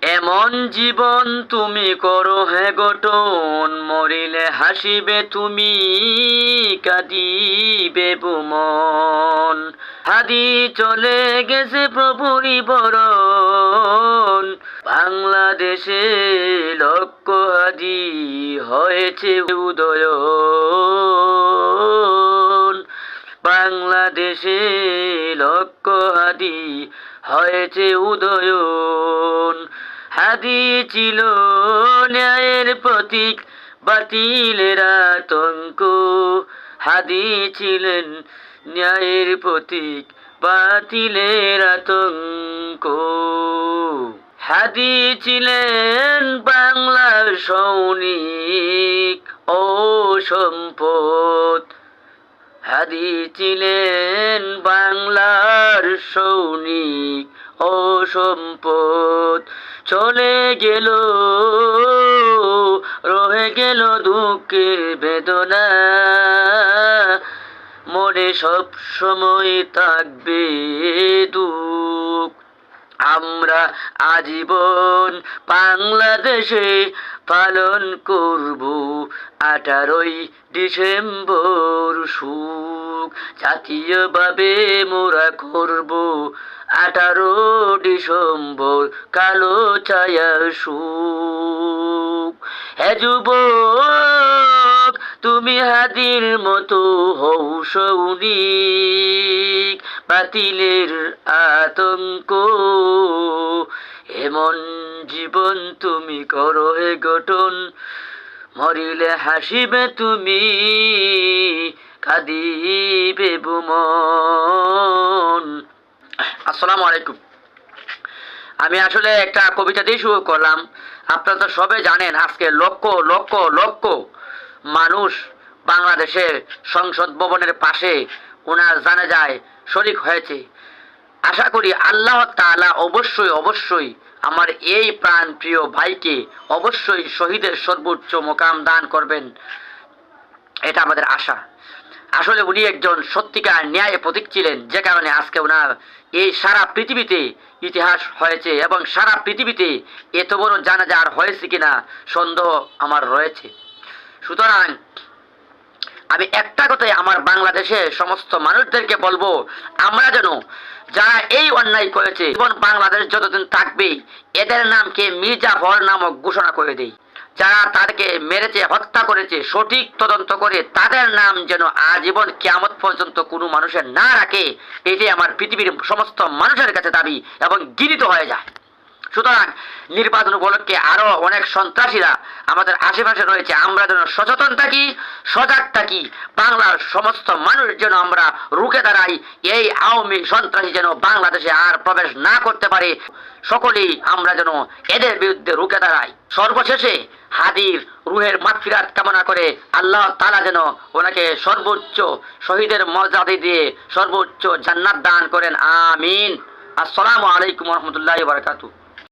এমন জীবন তুমি করো, হে গঠন, মরিলে হাসিবে তুমি, কাঁদিবে বুমন। হাদি চলে গেছে প্রভুরি বরণ। বাংলাদেশে লক্ষ হাদি হয়েছে উদয় বাংলাদেশে লক্ষ হাদি হয়েছে উদয়ন। হাদি ছিল ন্যায়ের প্রতীক, বাতিলের আতঙ্ক। হাদি ছিলেন ন্যায়ের প্রতীক, বাতিলের আতঙ্ক। হাদি ছিলেন বাংলার সৌনিক ও সম্পদ। হাদি ছিলেন বাংলার সৈনিক ও সম্পদ। চলে গেল রহে গেল দুঃখের বেদনা। মনে সব সময় থাকবে দুঃখ। আমরা আজীবন বাংলাদেশে পালন করব আঠারোই ডিসেম্বর সুখ। জাতীয়ভাবে মোরা করব আঠারো ডিসেম্বর কালো ছায়া সুখ। হে তুমি হাদির মতো হও সৌনিক। বাতিলের আতঙ্ক, এমন জীবন তুমি করো হে গঠন, মরিলে হাসিবে তুমি, কাঁদিবে বুমন। আসসালামু আলাইকুম। আমি আসলে একটা কবিতা দিয়ে শুরু করলাম। আপনারা তো সবে জানেন, আজকে লক্ষ লক্ষ লক্ষ মানুষ বাংলাদেশের সংসদ ভবনের পাশে ওনার জানা যায় শরিক হয়েছে। আশা করি আল্লাহ তাআলা অবশ্যই অবশ্যই আমার এই প্রাণ প্রিয় ভাইকে অবশ্যই শহীদের সর্বোচ্চ মোকাম দান করবেন। এটা আমাদের আশা। আসলে উনি একজন সত্যিকার ন্যায় প্রতীক ছিলেন, যে কারণে আজকে ওনার এই সারা পৃথিবীতে ইতিহাস হয়েছে এবং সারা পৃথিবীতে এত বড় জানাজা আর হয়েছে কিনা সন্দেহ আমার রয়েছে। সুতরাং আমি একটা কথাই আমার বাংলাদেশে সমস্ত মানুষদেরকে বলব, আমরা যেন যারা এই অন্যায় করেছে বাংলাদেশ যতদিন থাকবে এদের নামকে মির্জাফর নামক ঘোষণা করে দেই। যারা তাদেরকে মেরেছে, হত্যা করেছে, সঠিক তদন্ত করে তাদের নাম যেন আজীবন কিয়ামত পর্যন্ত কোনো মানুষের না রাখে এটি আমার পৃথিবীর সমস্ত মানুষের কাছে দাবি এবং গৃহীত হয়ে যায়। সুতরাং নির্বাচন উপলক্ষে আরও অনেক সন্ত্রাসীরা আমাদের আশেপাশে রয়েছে। আমরা যেন সচেতন থাকি সজাগ থাকি বাংলার সমস্ত মানুষ যেন আমরা রুখে দাঁড়াই, এই আওয়ামী সন্ত্রাসী যেন বাংলাদেশে আর প্রবেশ না করতে পারে, সকলেই আমরা যেন এদের বিরুদ্ধে রুখে দাঁড়াই। সর্বশেষে হাদির রুহের মাতফিরাত কামনা করে আল্লাহ তালা যেন ওনাকে সর্বোচ্চ শহীদের মর্যাদা দিয়ে সর্বোচ্চ জান্নাত দান করেন। আমিন। আসসালামু আলাইকুম রহমতুল্লাহ বারকাতু